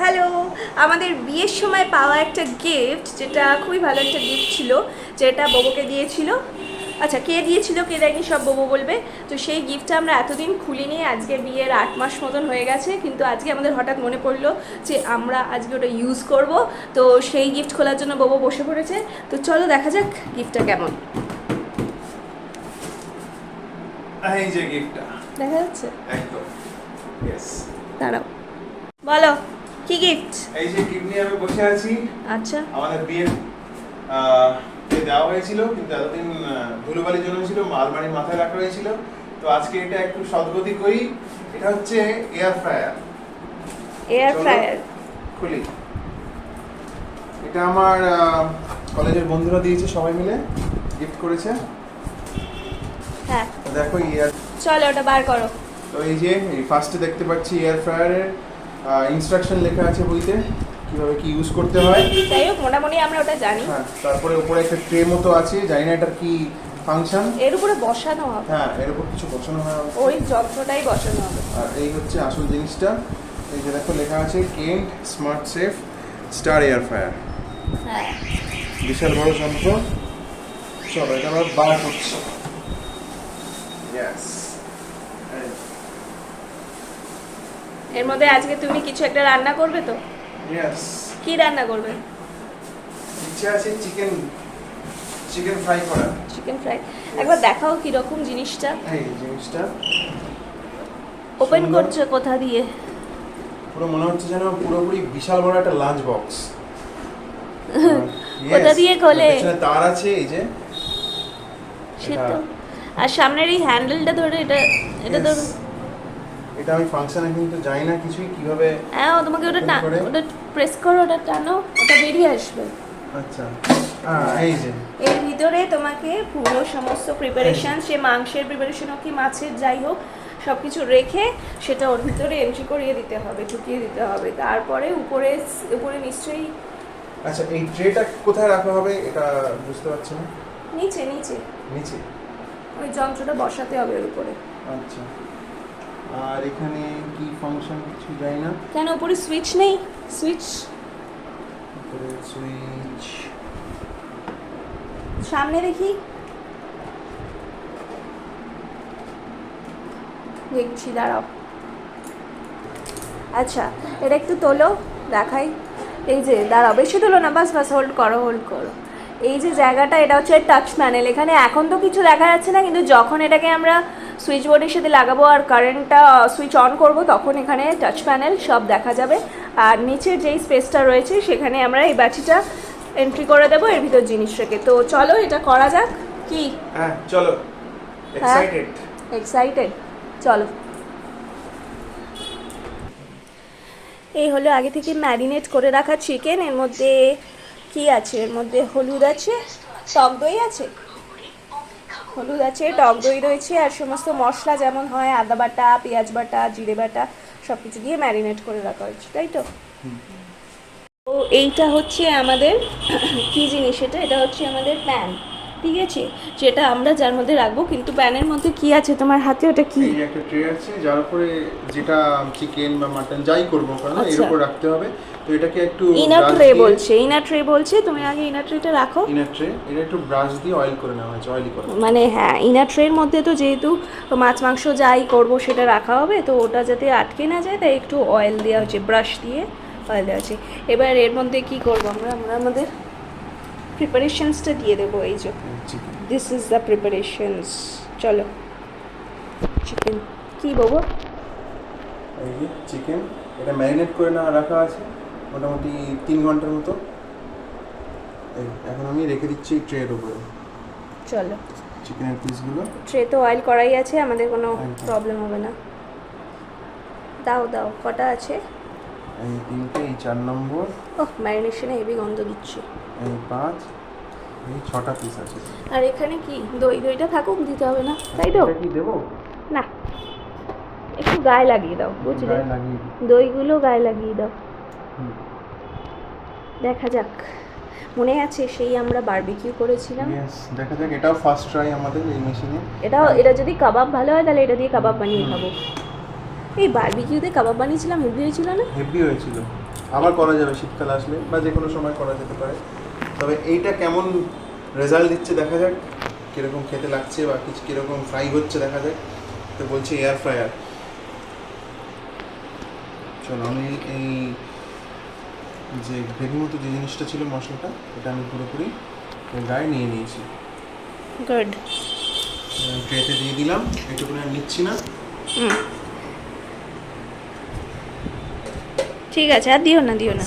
Hello আমাদের বিয়ের সময় পাওয়া একটা গিফট যেটা খুবই ভালো একটা গিফট ছিল যেটা ববুকে দিয়েছিল। আচ্ছা কে দিয়েছিল কে দেয়নি সব ববু বলবে। তো সেই গিফটটা আমরা এতদিন খুলিনি আজকে বিয়ের আট মাস মতন হয়ে গেছে কিন্তু আজকে আমাদের হঠাৎ মনে পড়ল যে আমরা আজকে ওটা ইউজ করব। তো সেই গিফট খোলার জন্য ববু বসে পড়েছে। তো চলো দেখা যাক গিফটটা কেমন। এই যে গিফটটা দেখা যাচ্ছে? একদম। দাঁড়াও। বলো। কি গিফট এই যে গিফট নিয়ে আমি বসে আছি। আচ্ছা। আমাদের আহ, তে দেওয়া হয়েছিল কিন্তু এতদিন ধুলোবালির জন্য ছিল আলমারির মাথায় রাখা হয়েছিল। তো আজকে এটা একটু সদগতি করি এটা হচ্ছে এয়ার ফ্রায়ার এয়ার ফ্রায়ার খুলি। এটা আমার কলেজের বন্ধুরা দিয়েছে সবাই মিলে গিফট করেছে। হ্যাঁ। দেখো এয়ার চলো ওটা বার করো। তো এই যে এই ফার্স্টে দেখতে পাচ্ছি এয়ার ফ্রায়ারের ইনস্ট্রাকশন লেখা আছে বইতে কীভাবে কি ইউজ করতে হয়। যাই হোক মোটামুটি আমরা ওটা জানি। হ্যাঁ তারপরে উপরে একটা ট্রে মতো আছে জানি না এটার কি ফাংশন এর উপরে বসানো হবে। হ্যাঁ এর উপর কিছু বসানো হয় ওই যন্ত্রটাই বসানো হবে। আর এই হচ্ছে আসল জিনিসটা। এই যে দেখো লেখা আছে Kent smart safe star air fryer হ্যাঁ। বিশাল বড় যন্ত্র চলো এটা আমরা বার করছি। ইয়েস এর মধ্যে আজকে তুমি কিছু একটা রান্না করবে তো? ইয়েস কি রান্না করবে? ইচ্ছে আছে চিকেন চিকেন ফ্রাই করা চিকেন ফ্রাই। একবার দেখাও কীরকম জিনিসটা। এই জিনিসটা। ওপেন। করছ কোথা দিয়ে? পুরো মনে হচ্ছে যেন পুরোপুরি বিশাল বড় একটা লাঞ্চ বক্স কোথা দিয়ে খোলে? তার আছে এই যে। সেটা তো। আর সামনের এই হ্যান্ডেলটা ধরে এটা এটা. ধরো। এটা আমি ফাংশনে কিন্তু জানি না কিছুই কীভাবে হ্যাঁ তোমাকে ওটা টান ওটা প্রেস করো ওটা টানো ওটা বেরিয়ে আসবে। আচ্ছা। এই যে। এর ভিতরে তোমাকে পুরো সমস্ত প্রিপারেশন সে মাংসের প্রিপারেশন হোক কি মাছের যাই হোক সব কিছু রেখে সেটা ওর ভিতরে এন্ট্রি করিয়ে দিতে হবে ঢুকিয়ে দিতে হবে। তারপরে উপরে উপরে নিশ্চয়ই আচ্ছা এই ট্রেটা কোথায় রাখা হবে এটা বুঝতে পারছি না। নিচে নিচে। নিচে। ওই যন্ত্রটা বসাতে হবে ওর উপরে। আচ্ছা। আর এখানে কি ফাংশন কিছু জানি না? কেন উপরে সুইচ নেই? সুইচ উপরে সুইচ সামনে দেখি। দেখছি দাঁড়াও। আচ্ছা এটা একটু তোলো দেখাই। এই যে দাঁড়াও বেশি তোলো না বাস বাস হোল্ড করো হোল্ড করো। এই যে জায়গাটা এটা হচ্ছে টাচ প্যানেল এখানে এখন তো কিছু দেখা যাচ্ছে না কিন্তু যখন এটাকে আমরা সুইচ বোর্ডের সাথে লাগাবো আর কারেন্টটা সুইচ অন করব তখন এখানে টাচ প্যানেল সব দেখা যাবে। আর নিচের যেই স্পেসটা রয়েছে সেখানে আমরা এই ব্যাটারিটা এন্ট্রি করে দেবো এর ভিতর জিনিস রেখে। তো চলো এটা করা যাক। কি? হ্যাঁ চলো। এক্সাইটেড এক্সাইটেড চলো। এই হলো আগে থেকে ম্যারিনেট করে রাখা চিকেন এর মধ্যে কি আছে? এর মধ্যে হলুদ আছে টক দই আছে? হলুদ আছে টক দই রয়েছে আর সমস্ত মশলা যেমন হয় আদা বাটা পেঁয়াজ বাটা জিরে বাটা সব কিছু দিয়ে ম্যারিনেট করে রাখা হয়েছে তাই তো? তো এইটা হচ্ছে আমাদের কি জিনিস এটা? এটা হচ্ছে আমাদের প্যান ঠিক আছে? যেটা আমরা যার মধ্যে রাখব কিন্তু প্যানের মধ্যে কি আছে তোমার হাতে? ওটা কি? এই একটা ট্রে আছে যার উপরে যেটা চিকেন বা মাটন যাই করব কেন এর আচ্ছা। উপর রাখতে হবে। তো এটাকে একটু ইনার ট্রে বলছে ইনার ট্রে বলছে তুমি আগে ইনার ট্রেটা রাখো। ইনার ট্রে এটা একটু ব্রাশ দিয়ে অয়েল করে নেওয়া হয়েছে অয়েলি করে মানে হ্যাঁ ইনার ট্রের মধ্যে তো যেহেতু মাছ মাংস যাই করব সেটা রাখা হবে তো ওটা যাতে আটকে না যায় তাই একটু অয়েল দেওয়া হচ্ছে ব্রাশ দিয়ে অয়েল দেওয়া হচ্ছে এবার এর মধ্যে কি করব আমরা? আমরা আমাদের প্রিপারেশনসটা দিয়ে দেবো এই যে। দিস ইজ দ্য প্রিপারেশনস চলো চিকেন কি বাবু চিকেন এটা ম্যারিনেট করে না রাখা আছে। মোটামুটি তিন ঘণ্টার মতো। এখন আমি রেখে দিচ্ছি ট্রের উপরে। চলো। চিকেনের পিসগুলো। ট্রে তো অয়েল করাই আছে আমাদের কোনো প্রবলেম হবে না। দাও দাও কটা আছে? এই তিনটে এই চার নম্বর। ওহ ম্যারিনেশনে হেভি গন্ধ দিচ্ছে। এই পাঁচ এই ছটা পিস আছে। আর এখানে কি? দই দইটা থাকুক দিতে হবে না। তাই তো? কি দেবো? না। একটু গায়ে লাগিয়ে দাও বুঝলে? দইগুলো গায়ে লাগিয়ে দাও। দেখা যাক। মনে আছে সেই আমরা বারবিকিউ করেছিলাম? দেখা যাক এটাও ফার্স্ট ট্রাই আমাদের এই মেশিনে এটাও এটা যদি কাবাব ভালো হয় তাহলে এটা দিয়ে কাবাব বানিয়ে খাব। এই বারবিকিউতে কাবাব বানিয়েছিলাম হেভি হয়েছিল না? হেভি হয়েছিল। আবার করা যাবে শীতকাল আসলে বা যে কোনো সময় করা যেতে পারে। তবে এইটা কেমন রেজাল্ট দিচ্ছে দেখা যাক কীরকম খেতে লাগছে বা কিছু কীরকম ফ্রাই হচ্ছে দেখা যাক। তো বলছি এয়ার ফ্রায়ার চলো আমি এই যে গ্রেভি মতো যে জিনিসটা ছিল মশলাটা এটা আমি পুরোপুরি গায়ে নিয়ে নিয়েছি। গুড ট্রেতে দিয়ে দিলাম এটুকুনি আর নিচ্ছি না। ঠিক আছে আর দিও না দিও না।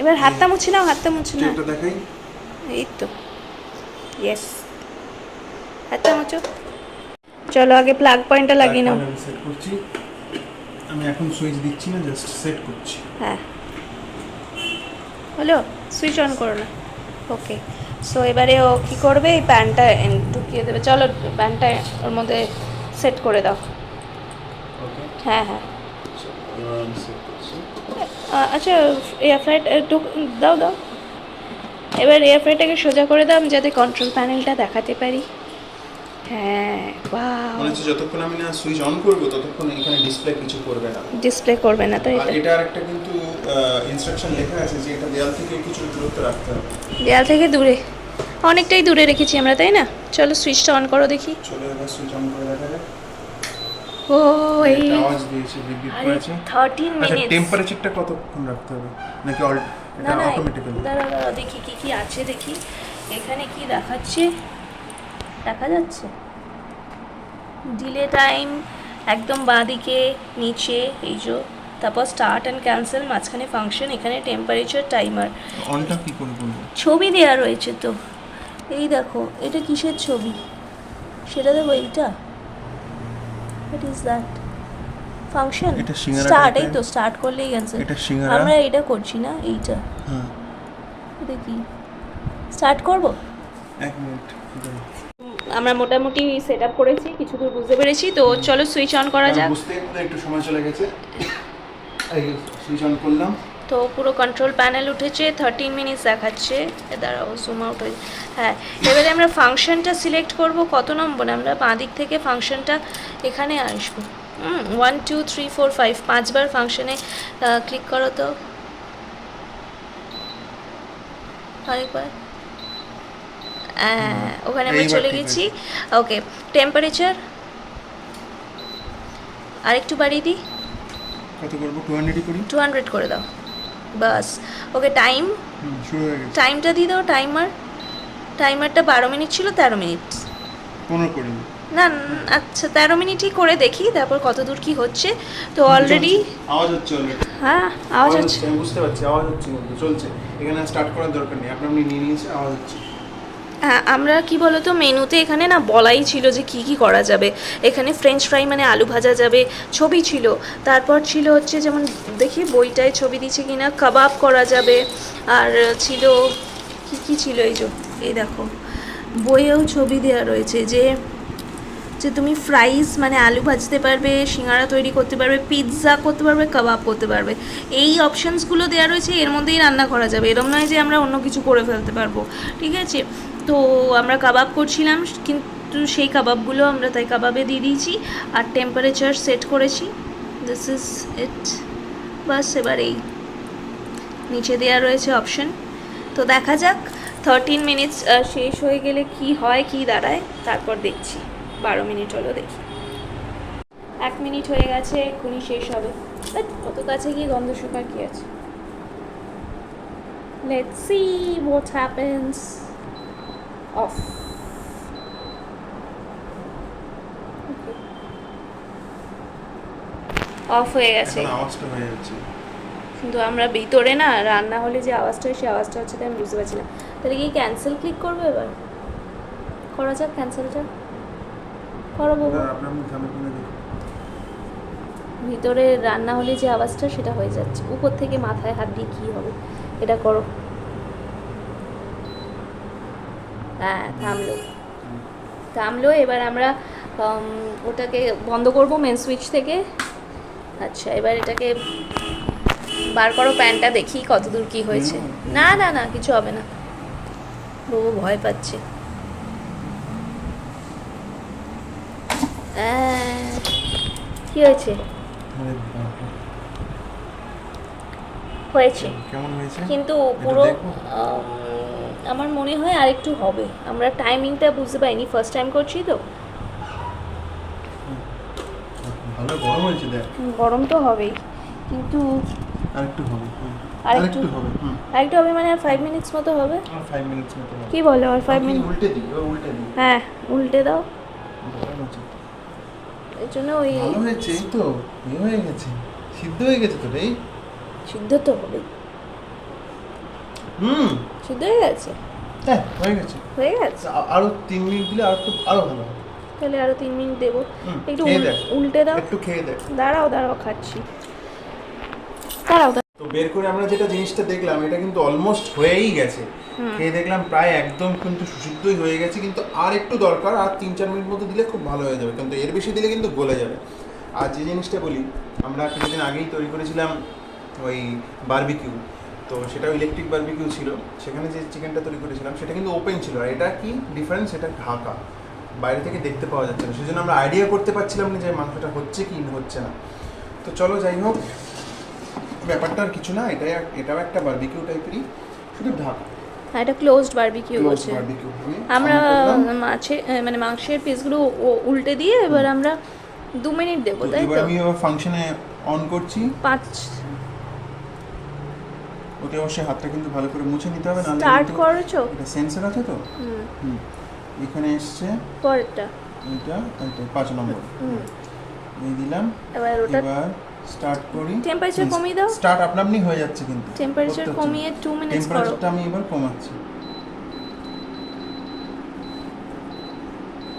এবার হাতটা মুছে নাও হাতটা মুছে নাও। ট্রেটা দেখাই। এই তো। ইয়েস হাতটা মুছো। চলো আগে প্লাগ পয়েন্টটা লাগিয়ে নাও। আমি সেট করছি। আমি এখন সুইচ দিচ্ছি না জাস্ট সেট করছি। হ্যাঁ। হলো সুইচ অন করো না। ওকে সো এবারে ও কী করবে? এই প্যানটা ঢুকিয়ে দেবে। চলো প্যানটা ওর মধ্যে সেট করে দাও। হ্যাঁ হ্যাঁ। আচ্ছা এয়ার ফ্রাইড ঢুক দাও দাও। এবার এয়ার ফ্রাইটাকে সোজা করে দাও যাতে কন্ট্রোল প্যানেলটা দেখাতে পারি। হ্যাঁ বাহ। মনে হচ্ছে যতক্ষণ আমি না সুইচ অন করব ততক্ষণ এখানে ডিসপ্লে কিছু করবে না। ডিসপ্লে করবে না তাই তো? এটা একটা কিন্তু ইনস্ট্রাকশন লেখা আছে যে এটা দেয়াল থেকে কিছু দূরত্ব রাখতে হবে। দেয়াল থেকে দূরে। অনেকটাই দূরে রেখেছি আমরা তাই না? চলো সুইচটা অন করো দেখি। চলো এবার সুইচ অন করে দেখা যাক। ও এই আওয়াজ দিয়েছে করেছে। আচ্ছা টেম্পারেচারটা কতক্ষণ রাখতে হবে? নাকি অল না এটা অটোমেটিক্যালি দাঁড়া দাঁড়া দেখি কি কি আছে দেখি। এখানে কি দেখাচ্ছে? দেখা যাচ্ছে? ডিলে টাইম একদম বাঁদিকে নিচে এই যে তারপর স্টার্ট অ্যান্ড ক্যান্সেল মাঝখানে ফাংশন এখানে টেম্পারেচার টাইমার অনটা কি করে করব ছবি দেওয়া রয়েছে তো। এই দেখো এটা কিসের ছবি? সেটা দেখো এইটা? হোয়াট ইজ দ্যাট ফাংশন এটা সিঙ্গারা স্টার্ট এই তো স্টার্ট করলেই সিঙ্গারা? আমরা এটা করছি না এইটা। হ্যাঁ। এটা কি? স্টার্ট করব? এক মিনিট আমরা মোটামুটি সেট আপ করেছি কিছু দূর বুঝতে পেরেছি। তো চলো সুইচ অন করা যাক। বুঝতে একটু সময় চলে গেছে। এই সুইচ অন করলাম। তো পুরো কন্ট্রোল প্যানেল উঠেছে থার্টিন মিনিটস দেখাচ্ছে। এ দাঁড়াও জুম আউট হয়ে হ্যাঁ এবারে আমরা ফাংশনটা সিলেক্ট করব। কত নম্বর আমরা বাঁ দিক থেকে ফাংশনটা এখানে আসব। One two three four five পাঁচবার ফাংশনে ক্লিক করো তো। আরেকবার। ওখানে আমরা চলে গেছি। ওকে টেম্পারেচার আরেকটু বাড়িয়ে দিই? কত করব? করি। টু হান্ড্রেড করে দাও। বাস। ওকে টাইম শুরু হয়ে গেছে। টাইমটা দিয়ে দাও টাইমার টাইমারটা বারো মিনিট ছিল তেরো মিনিট পনেরো করি। না আচ্ছা তেরো মিনিটই করে দেখি তারপর কত দূর কি হচ্ছে। তো অলরেডি আওয়াজ হচ্ছে অলরেডি হ্যাঁ আওয়াজ হচ্ছে। বুঝতে পারছি আওয়াজ হচ্ছে চলছে। এখানে স্টার্ট করার দরকার নেই। আপনি নিয়ে নিয়েছে আওয়াজ হচ্ছে। আমরা কি বলতো, মেনুতে এখানে না বলাই ছিল যে কি কি করা যাবে। এখানে ফ্রেঞ্চ ফ্রাই মানে আলু ভাজা যাবে, ছবি ছিল। তারপর ছিল হচ্ছে যেমন দেখি বইটায় ছবি দিচ্ছে কিনা, কাবাব করা যাবে। আর ছিল, কি কি ছিল এই যে, এই দেখো। বইয়েও ছবি দেওয়া রয়েছে যে যে তুমি ফ্রাইস মানে আলু ভাজতে পারবে, সিঙ্গারা তৈরি করতে পারবে পিৎজা করতে পারবে, কাবাব করতে পারবে। এই অপশানসগুলো দেওয়া রয়েছে, এর মধ্যেই রান্না করা যাবে। এরম নয় যে আমরা অন্য কিছু করে ফেলতে পারব। ঠিক আছে? তো আমরা কাবাব করছিলাম, কিন্তু সেই কাবাবগুলো আমরা তাই কাবাবে দিয়ে দিয়েছি আর টেম্পারেচার সেট করেছি। দিস ইজ ইট বাস এবার এই নিচে দেওয়া রয়েছে অপশন তো দেখা যাক থার্টিন মিনিটস শেষ হয়ে গেলে কি হয়, কি দাঁড়ায়, তারপর দেখছি। বারো মিনিট হলো দেখি। এক মিনিট হয়ে গেছে, এক্ষুনি শেষ হবে। কত কাছে গিয়ে গন্ধ শুকার কি আছে? Let's see what happens off off হয়ে গেছে। এখন আওয়াজটা হয়ে যাচ্ছে। কিন্তু আমরা ভিতরে না রান্না হলে যে আওয়াজটা হয় সেই আওয়াজটা হচ্ছে তাই আমি বুঝতে পারছি না। তাহলে কি ক্যান্সেল ক্লিক করব এবার? করা যাক ক্যান্সেলটা করো বাবু। ভিতরে রান্না হলে যে আওয়াজটা সেটা হয়ে যাচ্ছে। উপর থেকে মাথায় হাত দিয়ে কী হবে? এটা করো। হ্যাঁ থামলো। থামলো এবার আমরা ওটাকে বন্ধ করব মেন সুইচ থেকে। আচ্ছা এবার এটাকে বার করো প্যানটা দেখি কতদূর কি হয়েছে। না না না কিছু হবে না। বাবু ভয় পাচ্ছে। কি হয়েছে? হয়েছে। কিন্তু পুরো আমার মনে হয় আর একটু হবে। আমরা টাইমিংটা বুঝতে পারিনি। ফার্স্ট টাইম করছি তো? ভালো গরম হয়েছে দেখ। গরম তো হবেই। কিন্তু আর একটু হবে। আর আর একটু? হবে আরেকটু হবে মানে আর ফাইভ মিনিটস মতো হবে? আর ফাইভ মিনিটস মতো কি বলো আর ফাইভ মিনিট উল্টে দিই এবার উল্টে দিই। হ্যাঁ উল্টে দাও। এর জন্য ওই ভালো হয়েছে তো হয়ে গেছে। সিদ্ধ হয়ে গেছে তো রে? সিদ্ধ তো হবেই। হুম। সিদ্ধ হয়ে গেছে? হ্যাঁ হয়ে গেছে। হয়ে গেছে? আরও তিন মিনিট দিলে আর আরও ভালো তাহলে আরও তিন মিনিট দেবো। একটু। উল্টে দাও। একটু খেয়ে দাঁড়াও দাঁড়াও খাচ্ছি। দাঁড়াও তো বের করে আমরা যেটা জিনিসটা দেখলাম এটা কিন্তু অলমোস্ট হয়েই গেছে। খেয়ে দেখলাম প্রায় একদম কিন্তু সুসিদ্ধই হয়ে গেছে কিন্তু আর একটু দরকার আর তিন চার মিনিট মতো দিলে খুব ভালো হয়ে যাবে কিন্তু এর বেশি দিলে কিন্তু গলে যাবে। আর যে জিনিসটা বলি আমরা কিছুদিন আগেই তৈরি করেছিলাম ওই বারবিকিউ তো সেটাও ইলেকট্রিক বারবিকিউ ছিল। সেখানে যে চিকেনটা তৈরি করেছিলাম সেটা কিন্তু ওপেন ছিল। আর এটা কি ডিফারেন্স এটা ঢাকা। বাইরে থেকে দেখতে পাওয়া যাচ্ছে না। সেজন্য আমরা আইডিয়া করতে পারছিলাম না যে মাংসটা হচ্ছে কি হচ্ছে না। তো চলো যাই হোক ব্যাপারটা আর কিছু না এটাই এটাও একটা বারবিকিউ টাইপেরই শুধু ঢাকা। হ্যাঁ এটা ক্লোজড বারবিকিউ বলছে। আমরা মাছে মানে মাংসের পিসগুলো উল্টে দিয়ে এবার আমরা দু মিনিট দেবো তাই তো? আমি ফাংশনে অন করছি। পাঁচ ওতে অবশ্যই হাতটা কিন্তু ভালো করে মুছে নিতে হবে নাহলে স্টার্ট করেছ? এটা সেন্সর আছে তো? হুম। এখানে এসছে পরেরটা। এটা এটা পাঁচ নম্বর। হুম। এই দিলাম। এবার ওটা এবার স্টার্ট করি। টেম্পারেচার কমিয়ে দাও। স্টার্ট আপনা আপনি হয়ে যাচ্ছে কিন্তু। টেম্পারেচার কমিয়ে টু মিনিট করো। টেম্পারেচারটা আমি এবার কমাচ্ছি।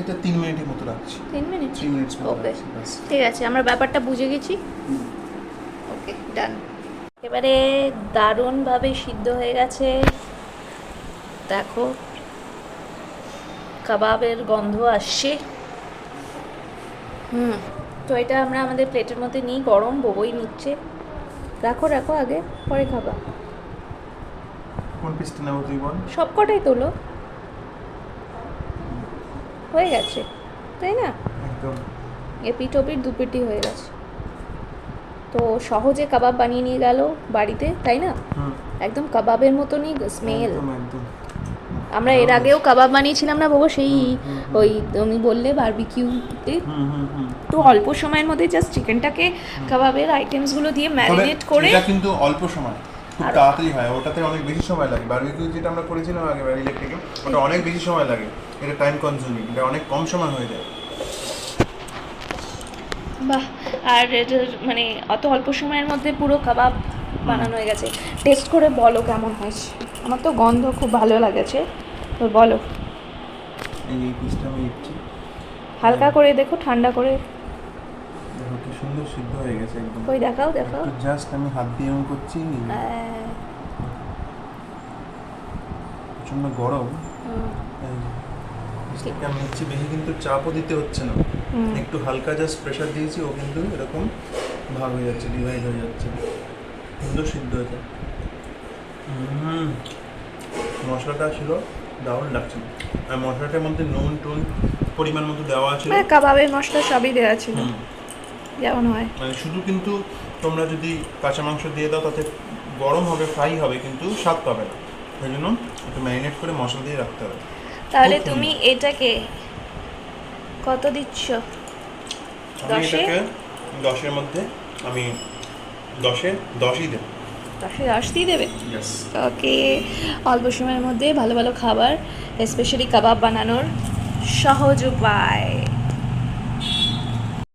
এটা তিন মিনিটের মতো রাখছি। তিন মিনিট? থ্রি মিনিট মতো ওকে ঠিক আছে আমরা ব্যাপারটা বুঝে গেছি। ওকে ডান এবারে দারুণভাবে সিদ্ধ হয়ে গেছে। দেখো কাবাবের গন্ধ আসছে। হুম তো এটা আমরা আমাদের প্লেটের মধ্যে নিই গরম ববই নিচ্ছে। রাখো রাখো আগে পরে খাবা। কোন পিসটা নেব তুই বল? সব কটাই তোলো। হয়ে গেছে তাই না? একদম। এপিট ওপিট দুপিটি হয়ে গেছে। তো সহজে কাবাব বানিয়ে নিয়ে গেল বাড়িতে তাই না? একদম কাবাবের মতনই স্মেল আমরা এর আগেও কাবাব বানিয়েছিলাম না বাবু? সেই ওই তুমি বললে বারবিকিউতে তো। অল্প সময়ের মধ্যে জাস্ট চিকেনটাকে কাবাবের আইটেমসগুলো দিয়ে ম্যারিনেট করে এটা কিন্তু অল্প সময় খুব তাড়াতাড়ি হয়। ওটাতে অনেক বেশি সময় লাগে। বারবিকিউ যেটা আমরা করেছিলাম আগে ইলেকট্রিকে ওটা অনেক বেশি সময় লাগে। এটা টাইম কনজিউমিং এটা অনেক কম সময় হয়ে যায়। বাহ আর মানে অত অল্প সময়ের মধ্যে পুরো কাবাব বানানো হয়ে গেছে। টেস্ট করে বলো কেমন হয়েছে আমার তো গন্ধ খুব ভালো লাগেছে তো বলো। হালকা করে দেখো ঠান্ডা করে। দেখো কি সুন্দর সিদ্ধ হয়ে গেছে একদম। ওই দেখাও দেখাও। জাস্ট আমি হাত দিয়ে এমন করছি। হ্যাঁ, প্রচণ্ড গরম। আমি নিচ্ছি বেশি কিন্তু চাপও দিতে হচ্ছে না। একটু হালকা জাস্ট প্রেশার দিয়েছি ও কিন্তু এরকম ভাগ হয়ে যাচ্ছে ডিভাইড হয়ে যাচ্ছে। সুন্দর সিদ্ধ হয়েছে। মশলাটা ছিল দারুণ লাগছে। আর মশলাটার মধ্যে নুন টুন পরিমাণ মতো দেওয়া আছে। হ্যাঁ কাবাবের মশলা সবই দেওয়া ছিল। যেমন হয়। মানে শুধু কিন্তু তোমরা যদি কাঁচা মাংস দিয়ে দাও তাতে গরম হবে ফ্রাই হবে কিন্তু স্বাদ পাবে না। সেই জন্য একটু ম্যারিনেট করে মশলা দিয়ে রাখতে হবে। তাহলে তুমি এটাকে কত দিচ্ছ? দশে? দশের? মধ্যে আমি দশে দশই দেব। দশে দশ দিয়ে দেবে ওকে অল্প সময়ের মধ্যে ভালো ভালো খাবার স্পেশালি কাবাব বানানোর সহজ উপায়।